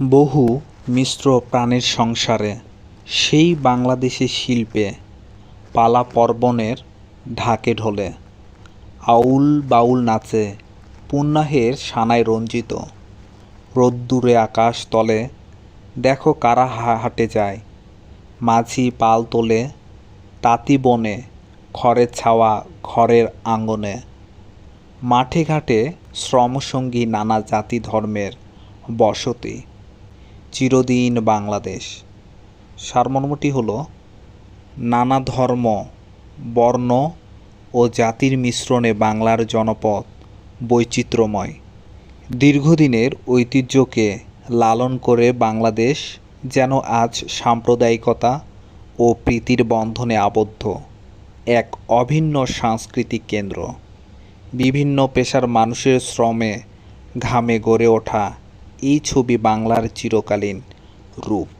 বহু মিশ্র প্রাণের সংসারে সেই বাংলাদেশি শিল্পে পালা পর্বণের ঢাকে ঢোলে। আউল বাউল নাচে পুন্নাহের সানায় রঞ্জিত। রোদ্দুরে আকাশ তলে দেখো কারা হাটে যায়। মাঝি পাল তোলে তাঁতি বনে খড়ের ছাওয়া ঘরের আঙ্গনে। মাঠে ঘাটে শ্রমসঙ্গী নানা জাতি ধর্মের বসতি। চিরদিন বাংলাদেশ। সারমর্মটি হলো, নানা ধর্ম, বর্ণ ও জাতির মিশ্রণে বাংলার জনপদ বৈচিত্র্যময়। দীর্ঘদিনের ঐতিহ্যকে লালন করে বাংলাদেশ যেন আজ সাম্প্রদায়িকতা ও প্রীতির বন্ধনে আবদ্ধ, এক অভিন্ন সাংস্কৃতিক কেন্দ্র। বিভিন্ন পেশার মানুষের শ্রমে ঘামে গড়ে ওঠা এই ছবি বাংলার চিরকালীন রূপ।